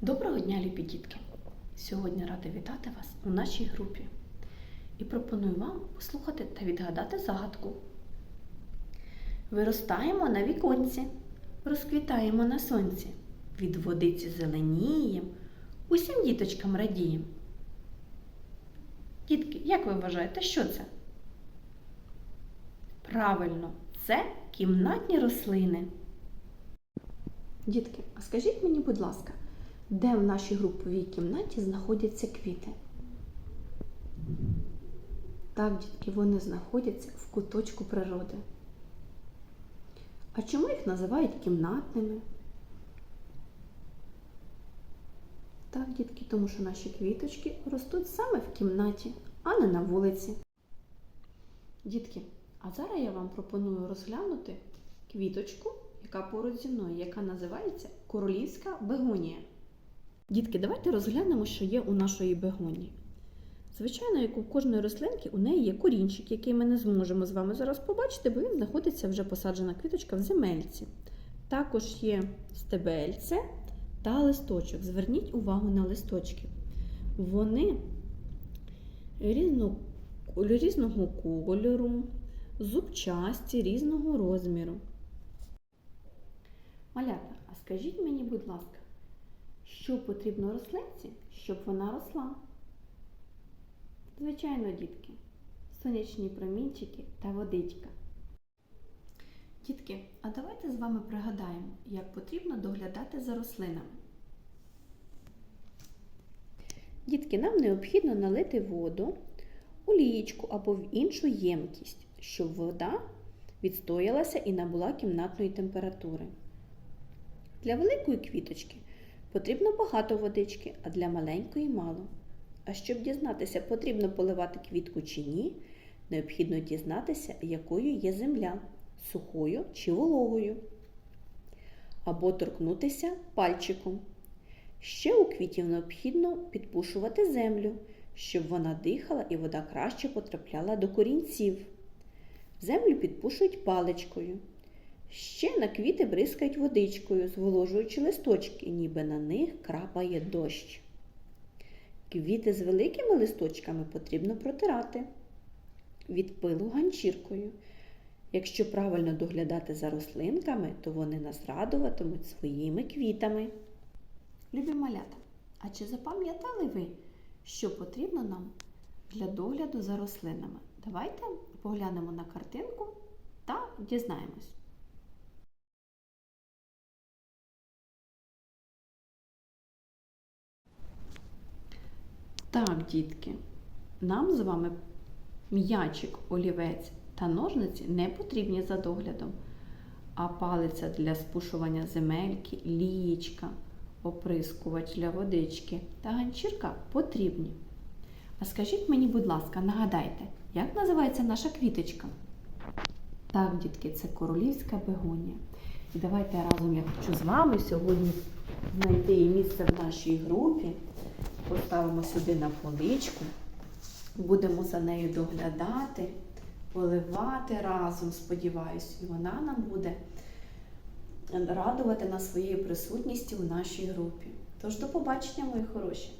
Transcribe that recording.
Доброго дня, любі дітки! Сьогодні рада вітати вас у нашій групі і пропоную вам послухати та відгадати загадку. Виростаємо на віконці, розквітаємо на сонці, від водиці зеленієм, усім діточкам радієм. Дітки, як ви вважаєте, що це? Правильно, це кімнатні рослини. Дітки, а скажіть мені, будь ласка, де в нашій груповій кімнаті знаходяться квіти? Так, дітки, вони знаходяться в куточку природи. А чому їх називають кімнатними? Так, дітки, тому що наші квіточки ростуть саме в кімнаті, а не на вулиці. Дітки, а зараз я вам пропоную розглянути квіточку, яка поруч зі мною, яка називається королівська бегонія. Дітки, давайте розглянемо, що є у нашої бегонії. Звичайно, як у кожної рослинки, у неї є корінчик, який ми не зможемо з вами зараз побачити, бо він знаходиться вже посаджена квіточка в земельці. Також є стебельце та листочок. Зверніть увагу на листочки. Вони різно, різного кольору, зубчасті, різного розміру. Малята, а скажіть мені, будь ласка, що потрібно рослинці, щоб вона росла? Звичайно, дітки, сонячні промінчики та водичка. Дітки, а давайте з вами пригадаємо, як потрібно доглядати за рослинами. Дітки, нам необхідно налити воду у лієчку або в іншу ємкість, щоб вода відстоялася і набула кімнатної температури. Для великої квіточки потрібно багато водички, а для маленької мало. А щоб дізнатися, потрібно поливати квітку чи ні, необхідно дізнатися, якою є земля сухою чи вологою. Або торкнутися пальчиком. Ще у квітів необхідно підпушувати землю, щоб вона дихала і вода краще потрапляла до корінців. Землю підпушують паличкою. Ще на квіти бризкають водичкою, зволожуючи листочки, ніби на них крапає дощ. Квіти з великими листочками потрібно протирати від пилу ганчіркою. Якщо правильно доглядати за рослинками, то вони нас радуватимуть своїми квітами. Любі малята, а чи запам'ятали ви, що потрібно нам для догляду за рослинами? Давайте поглянемо на картинку та дізнаємось. Так, дітки, нам з вами м'ячик, олівець та ножниці не потрібні за доглядом, а палиця для спушування земельки, лієчка, оприскувач для водички та ганчірка потрібні. А скажіть мені, будь ласка, нагадайте, як називається наша квіточка? Так, дітки, це королівська бегонія. І давайте разом я хочу з вами сьогодні знайти її місце в нашій групі. Поставимо сюди на поличку, будемо за нею доглядати, поливати разом, сподіваюсь, і вона нам буде радувати нас своєю присутністю в нашій групі. Тож до побачення, мої хороші!